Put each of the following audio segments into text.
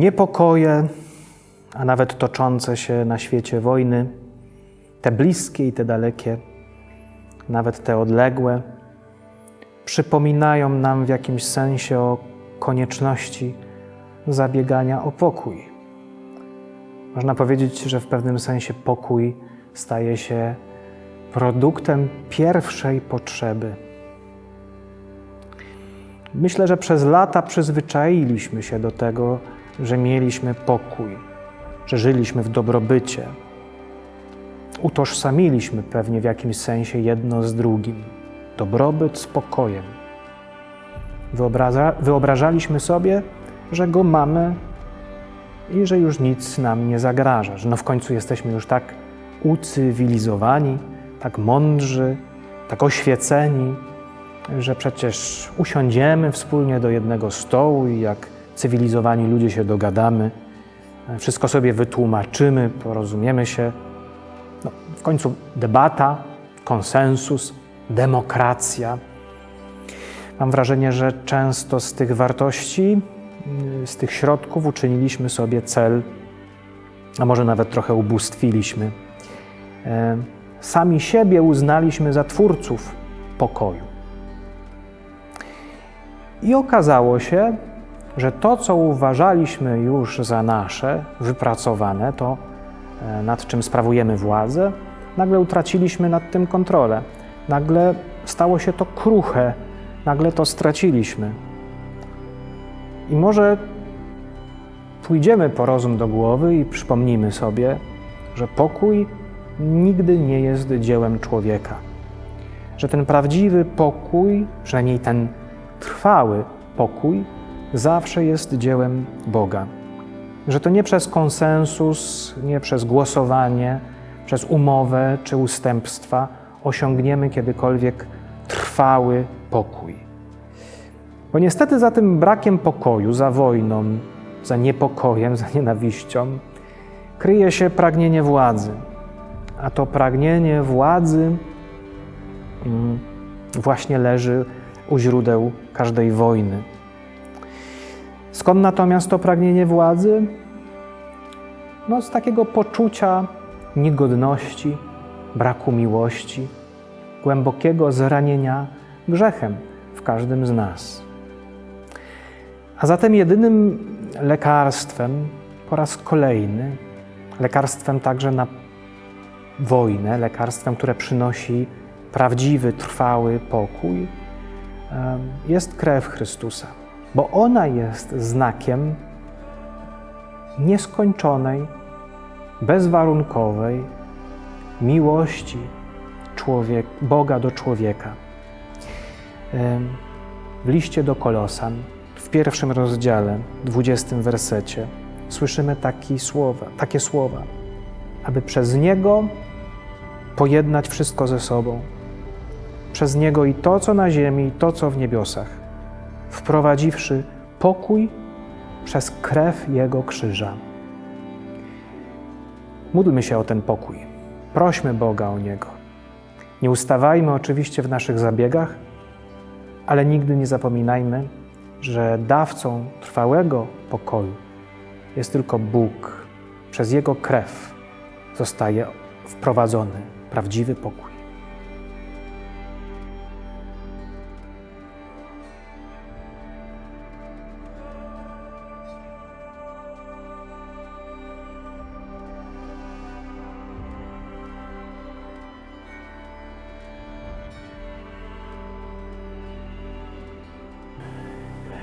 niepokoje, a nawet toczące się na świecie wojny, te bliskie i te dalekie, nawet te odległe, przypominają nam w jakimś sensie o konieczności zabiegania o pokój. Można powiedzieć, że w pewnym sensie pokój staje się produktem pierwszej potrzeby. Myślę, że przez lata przyzwyczailiśmy się do tego, że mieliśmy pokój, że żyliśmy w dobrobycie. Utożsamiliśmy pewnie w jakimś sensie jedno z drugim. Dobrobyt z pokojem. Wyobraża, wyobrażaliśmy sobie, że go mamy i że już nic nam nie zagraża, że no w końcu jesteśmy już tak ucywilizowani, tak mądrzy, tak oświeceni, że przecież usiądziemy wspólnie do jednego stołu i jak cywilizowani ludzie się dogadamy, wszystko sobie wytłumaczymy, porozumiemy się. No, w końcu debata, konsensus, demokracja. Mam wrażenie, że często z tych wartości, z tych środków uczyniliśmy sobie cel, a może nawet trochę ubóstwiliśmy. E, Sami siebie uznaliśmy za twórców pokoju. I okazało się, że to, co uważaliśmy już za nasze, wypracowane, to e, nad czym sprawujemy władzę, nagle utraciliśmy nad tym kontrolę. Nagle stało się to kruche, nagle to straciliśmy. I może pójdziemy po rozum do głowy i przypomnimy sobie, że pokój nigdy nie jest dziełem człowieka. Że ten prawdziwy pokój, przynajmniej ten trwały pokój, zawsze jest dziełem Boga. Że to nie przez konsensus, nie przez głosowanie, przez umowę czy ustępstwa osiągniemy kiedykolwiek trwały pokój. Bo niestety za tym brakiem pokoju, za wojną, za niepokojem, za nienawiścią kryje się pragnienie władzy. A to pragnienie władzy mm, właśnie leży u źródeł każdej wojny. Skąd natomiast to pragnienie władzy? No, z takiego poczucia niegodności, braku miłości, głębokiego zranienia grzechem w każdym z nas. A zatem jedynym lekarstwem po raz kolejny, lekarstwem także na wojnę, lekarstwem, które przynosi prawdziwy, trwały pokój, jest krew Chrystusa, bo ona jest znakiem nieskończonej, bezwarunkowej miłości człowiek, Boga do człowieka. W liście do Kolosan, w pierwszym rozdziale, dwudziestym wersecie, słyszymy takie słowa, takie słowa, aby przez Niego pojednać wszystko ze sobą, przez Niego i to, co na ziemi, i to, co w niebiosach, wprowadziwszy pokój przez krew Jego krzyża. Módlmy się o ten pokój. Prośmy Boga o Niego. Nie ustawajmy oczywiście w naszych zabiegach, ale nigdy nie zapominajmy, że dawcą trwałego pokoju jest tylko Bóg. Przez Jego krew zostaje wprowadzony prawdziwy pokój.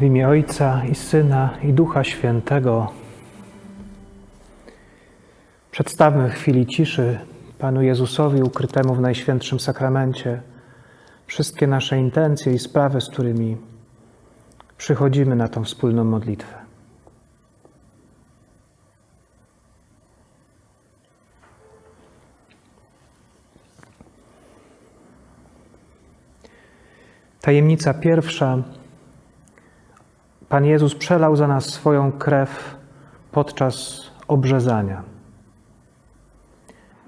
W imię Ojca i Syna i Ducha Świętego przedstawmy w chwili ciszy Panu Jezusowi ukrytemu w Najświętszym Sakramencie wszystkie nasze intencje i sprawy, z którymi przychodzimy na tą wspólną modlitwę. Tajemnica pierwsza. Pan Jezus przelał za nas swoją krew podczas obrzezania.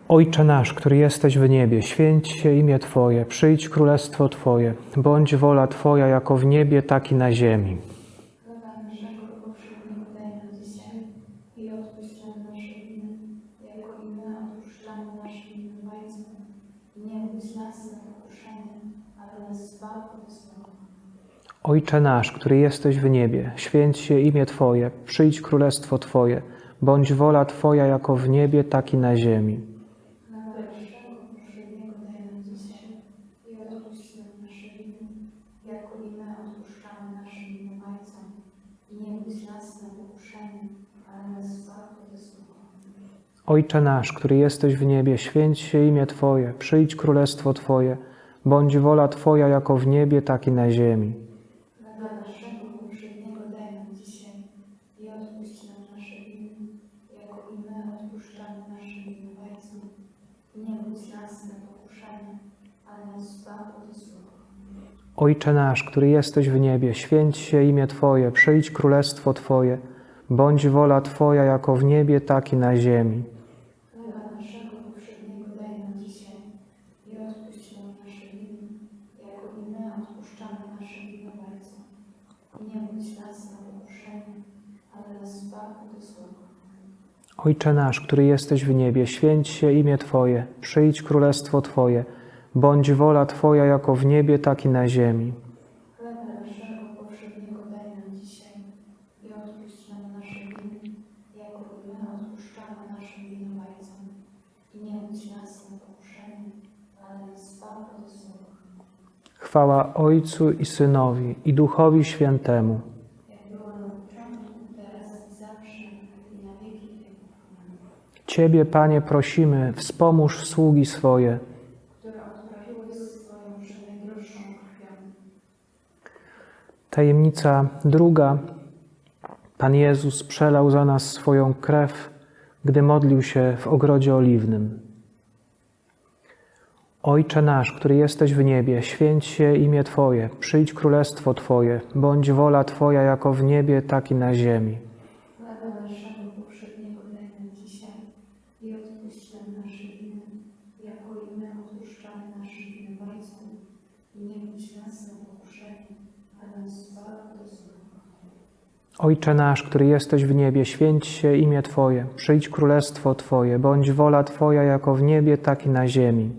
Ojcze nasz, który jesteś w niebie, święć się imię Twoje, przyjdź królestwo Twoje, bądź wola Twoja jako w niebie, tak i na ziemi. Nie nas na ale nas. Ojcze nasz, który jesteś w niebie, święć się imię Twoje, przyjdź królestwo Twoje, bądź wola Twoja jako w niebie, tak i na ziemi. Ojcze nasz, który jesteś w niebie, święć się imię Twoje, przyjdź królestwo Twoje, bądź wola Twoja jako w niebie, tak i na ziemi. Nas na pokuszenie, ale nas zbaw od. Ojcze nasz, który jesteś w niebie, święć się imię Twoje, przyjdź królestwo Twoje, bądź wola Twoja jako w niebie, tak i na ziemi. Ojcze nasz, który jesteś w niebie, święć się imię Twoje, przyjdź królestwo Twoje, bądź wola Twoja jako w niebie, tak i na ziemi. Chleba naszego powszedniego daj nam dzisiaj i odpuść nam nasze winy, jako i my odpuszczamy naszym winowajcom. I nie wódź nas na pokuszenie, ale nas zbaw od złego. Chwała Ojcu i Synowi i Duchowi Świętemu. Jak było na początku, teraz i zawsze, i na wieki wieków. Amen. Ciebie, Panie, prosimy, wspomóż sługi swoje. Tajemnica druga. Pan Jezus przelał za nas swoją krew, gdy modlił się w ogrodzie oliwnym. Ojcze nasz, który jesteś w niebie, święć się imię Twoje, przyjdź królestwo Twoje, bądź wola Twoja jako w niebie, tak i na ziemi. Chleba naszego poprzedniego daj nam dzisiaj i odpuść nam nasze winy, jako i my odpuszczamy naszym winowajcom. I nie wódź nas na pokuszenie, ale nas zbaw od złego. Ojcze nasz, który jesteś w niebie, święć się imię Twoje, przyjdź królestwo Twoje, bądź wola Twoja jako w niebie, tak i na ziemi.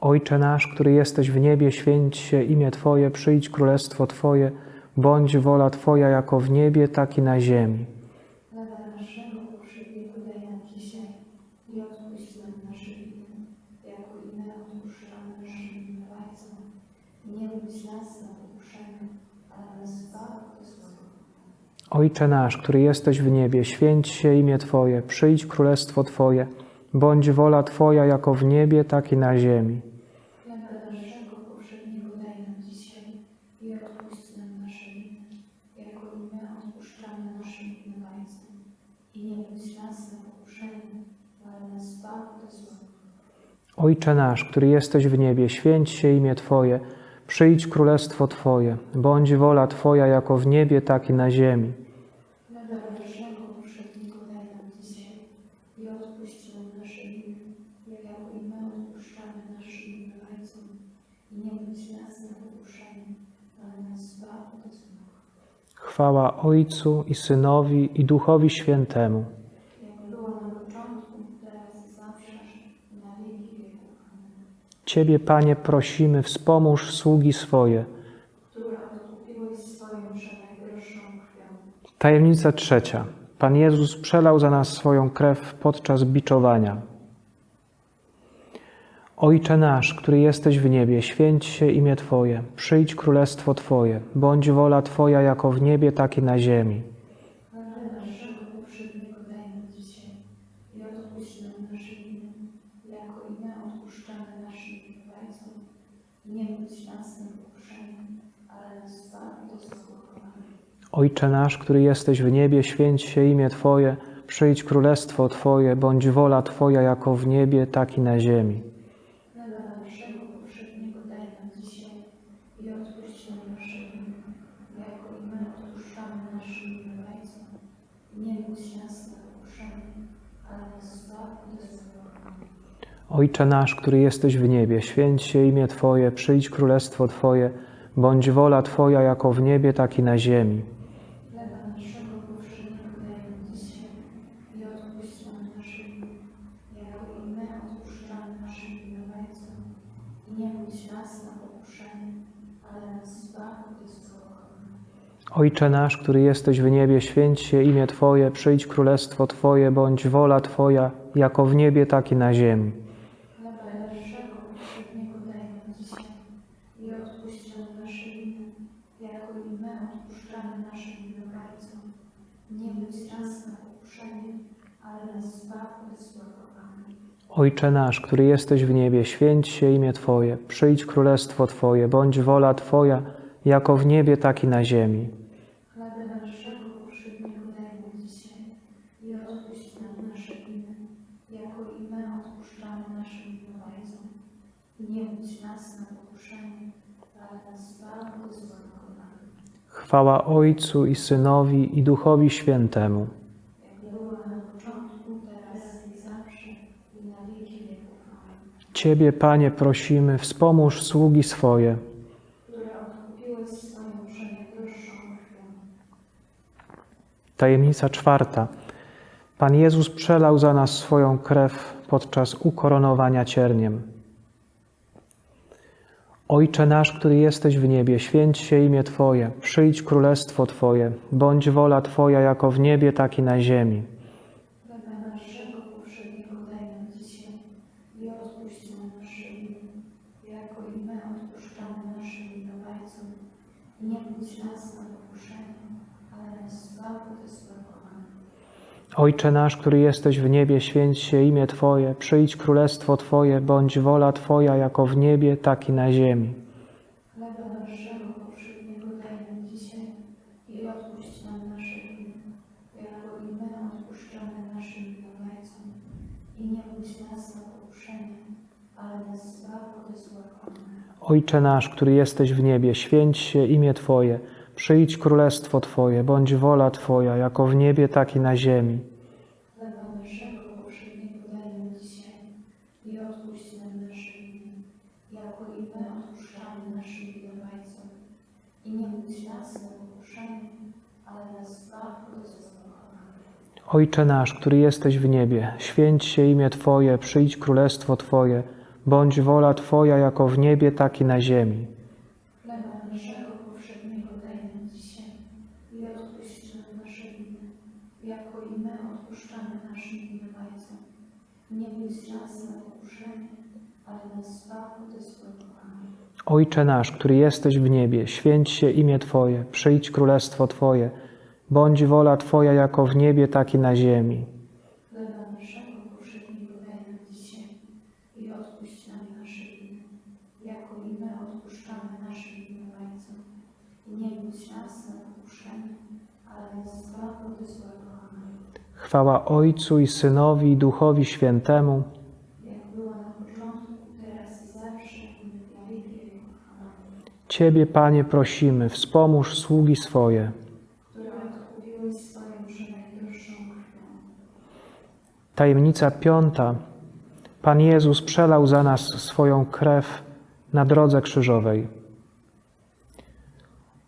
Ojcze nasz, który jesteś w niebie, święć się imię Twoje, przyjdź królestwo Twoje, bądź wola Twoja jako w niebie, tak i na ziemi. Chleba naszego poprzedniego daj nam dzisiaj i odpuść nam nasze winy, jako i my odpuszczamy naszym winowajcom. I nie wódź nas na pokuszenie, ale nas zbaw od złego. Ojcze nasz, który jesteś w niebie, święć się imię Twoje, przyjdź królestwo Twoje, bądź wola Twoja jako w niebie, tak i na ziemi. Ojcze nasz, który jesteś w niebie, święć się imię Twoje, przyjdź królestwo Twoje, bądź wola Twoja jako w niebie, tak i na ziemi. Chleba naszego powszedniego daj nam dzisiaj i odpuść nam nasze winy, jako i my odpuszczamy naszym winowajcom. I nie wódź nas na pokuszenie, ale nas zbaw od złego. Chwała Ojcu i Synowi i Duchowi Świętemu. Ciebie, Panie, prosimy, wspomóż sługi swoje. Tajemnica trzecia. Pan Jezus przelał za nas swoją krew podczas biczowania. Ojcze nasz, który jesteś w niebie, święć się imię Twoje, przyjdź królestwo Twoje, bądź wola Twoja jako w niebie, tak i na ziemi. Ojcze nasz, który jesteś w niebie, święć się imię Twoje, przyjdź królestwo Twoje, bądź wola Twoja jako w niebie, tak i na ziemi. Chleba naszego poprzedniego daj nam dzisiaj i odpuść nam nasze winy, jako i my odpuszczamy naszym winowajcom. I nie wódź nas na pokuszenie, ale nas zbaw od złego. Amen. Ojcze nasz, który jesteś w niebie, święć się imię Twoje, przyjdź królestwo Twoje, bądź wola Twoja jako w niebie, tak i na ziemi. Chleba naszego powszedniego daj nam dzisiaj i odpuść nam nasze winy, jako i my odpuszczamy naszym winowajcom. I nie budź nas na pokuszenie, ale nas zbaw od złego. Ojcze nasz, który jesteś w niebie, święć się imię Twoje, przyjdź królestwo Twoje, bądź wola Twoja, jako w niebie, tak i na ziemi. Ojcze nasz, który jesteś w niebie, święć się imię Twoje, przyjdź królestwo Twoje, bądź wola Twoja, jako w niebie, tak i na ziemi. Chleba naszego powszedniego daj nam dzisiaj i odpuść nam nasze winy, jako i my odpuszczamy naszym winowajcom. I nie budź nas na pokuszenie, ale nas zbaw od złego. Amen. Chwała Ojcu i Synowi i Duchowi Świętemu. Ciebie, Panie, prosimy, wspomóż sługi swoje. Tajemnica czwarta. Pan Jezus przelał za nas swoją krew podczas ukoronowania cierniem. Ojcze nasz, który jesteś w niebie, święć się imię Twoje, przyjdź królestwo Twoje, bądź wola Twoja jako w niebie, tak i na ziemi. Chleba naszego powszedniego daj nam dzisiaj i odpuść nam nasze winy, jako i my odpuszczamy naszym winowajcom. I nie budź nas na pokuszenie, ale nas zbaw od złego. Amen. Ojcze nasz, który jesteś w niebie, święć się imię Twoje, przyjdź królestwo Twoje, bądź wola Twoja jako w niebie, tak i na ziemi. Ojcze nasz, który jesteś w niebie, święć się imię Twoje, przyjdź królestwo Twoje, bądź wola Twoja jako w niebie, tak i na ziemi. Ojcze nasz, który jesteś w niebie, święć się imię Twoje, przyjdź królestwo Twoje, bądź wola Twoja jako w niebie, tak i na ziemi. Chleba naszego powszedniego daj nam dzisiaj i odpuść nam nasze winy, jako i my odpuszczamy naszym winowajcom. Nie budź nas na pokuszenie, ale nas zbaw od złego. Amen. Ojcze nasz, który jesteś w niebie, święć się imię Twoje, przyjdź królestwo Twoje, bądź wola Twoja jako w niebie, tak i na ziemi. Chleba naszego powszedniego daj nam dzisiaj i odpuść nam nasze winy, jako i my odpuszczamy naszym winowajcom. I nie budź nas na pokuszenie, ale nas zbaw od złego. Amen. Chwała Ojcu i Synowi i Duchowi Świętemu. Ciebie, Panie, prosimy, wspomóż sługi swoje. Tajemnica piąta. Pan Jezus przelał za nas swoją krew na drodze krzyżowej.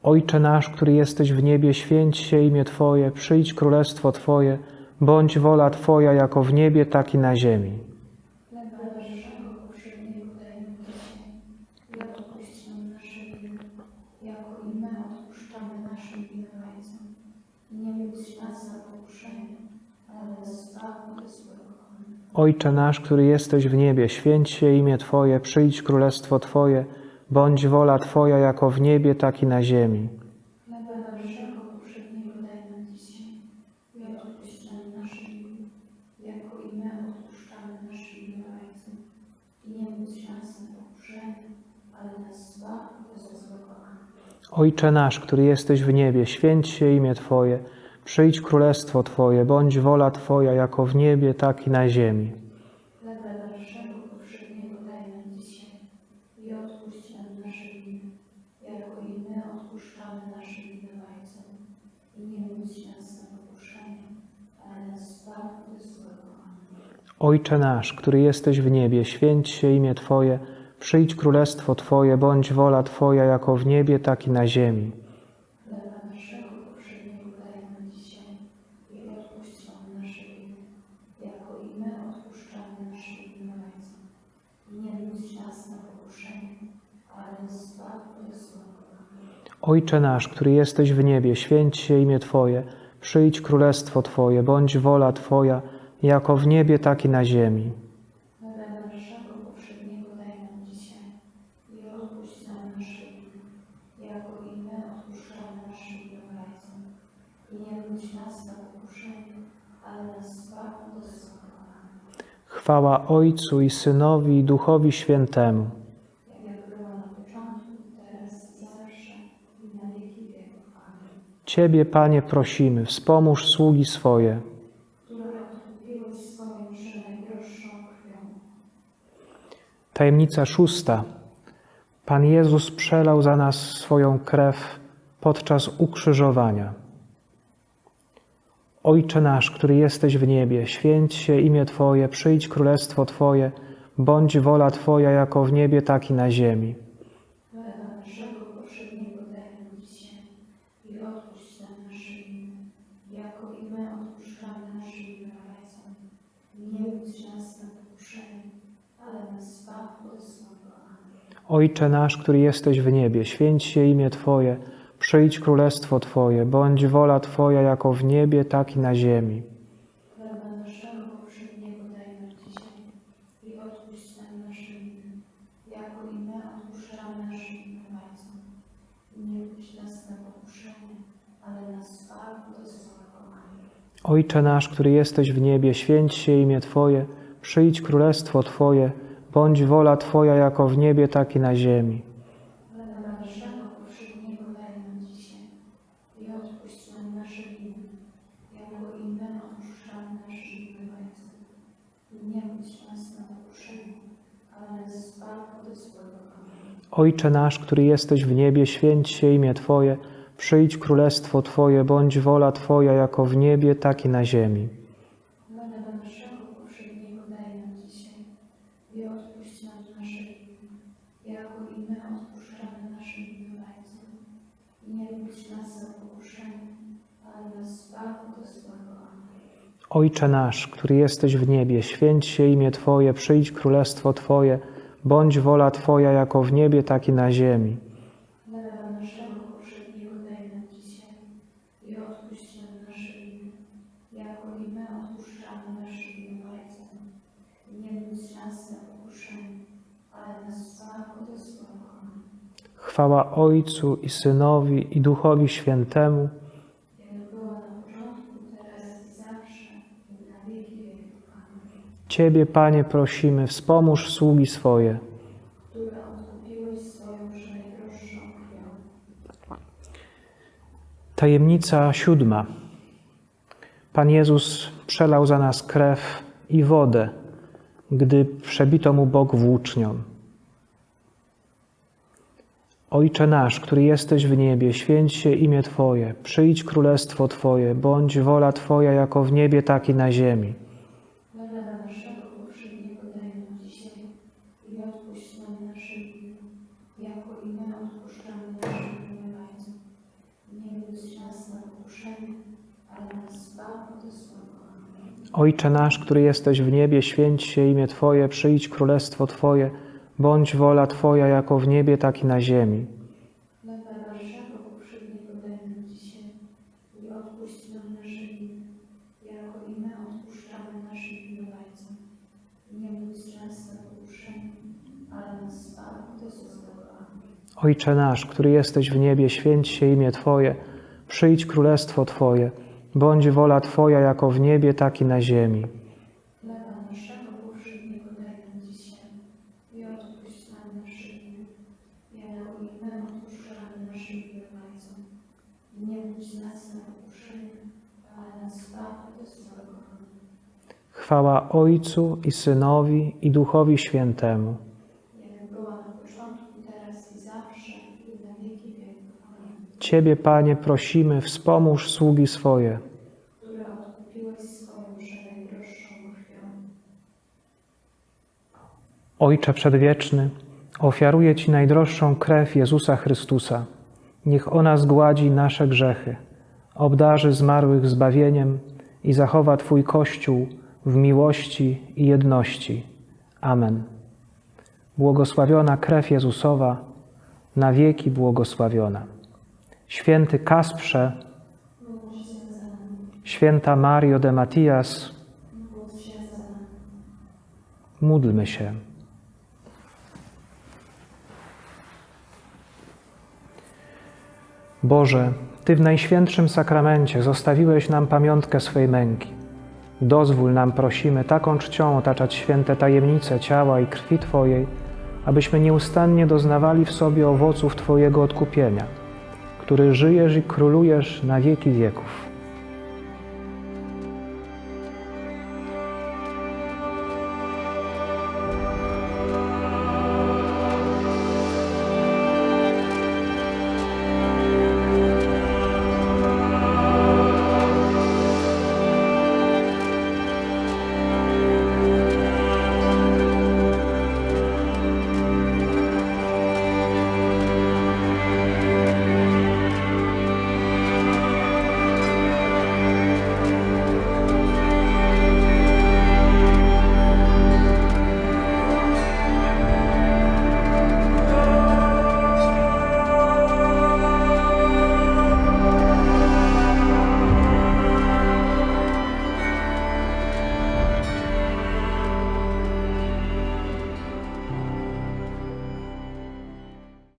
Ojcze nasz, który jesteś w niebie, święć się imię Twoje, przyjdź królestwo Twoje, bądź wola Twoja jako w niebie, tak i na ziemi. Ojcze nasz, który jesteś w niebie, święć się imię Twoje, przyjdź królestwo Twoje, bądź wola Twoja jako w niebie, tak i na ziemi. Ojcze nasz, który jesteś w niebie, święć się imię Twoje, przyjdź królestwo Twoje, bądź wola Twoja jako w niebie, tak i na ziemi. Ojcze nasz, który jesteś w niebie, święć się imię Twoje, przyjdź królestwo Twoje, bądź wola Twoja jako w niebie, tak i na ziemi. Ojcze nasz, który jesteś w niebie, święć się imię Twoje, przyjdź królestwo Twoje, bądź wola Twoja, jako w niebie, tak i na ziemi. My odpuszczamy naszym winowajcom. I nie wódź nas na pokuszenie, ale nas zbaw od złego. Chwała Ojcu i Synowi i Duchowi Świętemu. jak była na początku, teraz i zawsze, i na wieki wieków. Amen. Ciebie, Panie, prosimy, wspomóż sługi swoje. Tajemnica szósta. Pan Jezus przelał za nas swoją krew podczas ukrzyżowania. Ojcze nasz, który jesteś w niebie, święć się imię Twoje, przyjdź królestwo Twoje, bądź wola Twoja jako w niebie, tak i na ziemi. Chleba naszego powszedniego daj nam dzisiaj i odpuść nam nasze winy, jako i my odpuszczamy naszym winowajcom. I nie wódź nas na pokuszenie, ale nas zbaw od złego. Amen. Ojcze nasz, który jesteś w niebie, święć się imię Twoje, przyjdź królestwo Twoje, bądź wola Twoja jako w niebie, tak i na ziemi. Ojcze nasz, który jesteś w niebie, święć się imię Twoje, przyjdź królestwo Twoje, bądź wola Twoja jako w niebie, tak i na ziemi. Ojcze nasz, który jesteś w niebie, święć się imię Twoje, przyjdź królestwo Twoje, bądź wola Twoja jako w niebie, tak i na ziemi. Ojcze nasz, który jesteś w niebie, święć się imię Twoje, przyjdź królestwo Twoje, bądź wola Twoja jako w niebie, tak i na ziemi. Chleba naszego powszedniego daj nam dzisiaj i odpuść nam nasze winy, jako i my odpuszczamy naszym winowajcom. I nie wódź nas na pokuszenie, ale nas zbaw od złego. Amen. Chwała Ojcu i Synowi i Duchowi Świętemu. jak była na początku, teraz i zawsze, i na wieki wieków. Amen. Ciebie, Panie, prosimy, wspomóż sługi swoje. Tajemnica siódma. Pan Jezus przelał za nas krew i wodę, gdy przebito mu bok włócznią. Ojcze nasz, który jesteś w niebie, święć się imię Twoje, przyjdź królestwo Twoje, bądź wola Twoja jako w niebie, tak i na ziemi. Ojcze nasz, który jesteś w niebie, święć się imię Twoje, przyjdź królestwo Twoje, bądź wola Twoja jako w niebie, tak i na ziemi. Ojcze nasz, który jesteś w niebie, święć się imię Twoje, przyjdź królestwo Twoje, bądź wola Twoja jako w niebie, tak i na ziemi. Chleba naszego powszedniego daj nam dzisiaj i Ciebie, Panie, prosimy, wspomóż sługi swoje. Ojcze Przedwieczny, ofiaruję Ci najdroższą krew Jezusa Chrystusa. Niech ona zgładzi nasze grzechy, obdarzy zmarłych zbawieniem i zachowa Twój Kościół w miłości i jedności. Amen. Błogosławiona krew Jezusowa, na wieki błogosławiona. Święty Kasprze, święta Mario de Matias, módlmy się. Boże, Ty w Najświętszym Sakramencie zostawiłeś nam pamiątkę swej męki. Dozwól nam, prosimy, taką czcią otaczać święte tajemnice ciała i krwi Twojej, abyśmy nieustannie doznawali w sobie owoców Twojego odkupienia, który żyjesz i królujesz na wieki wieków.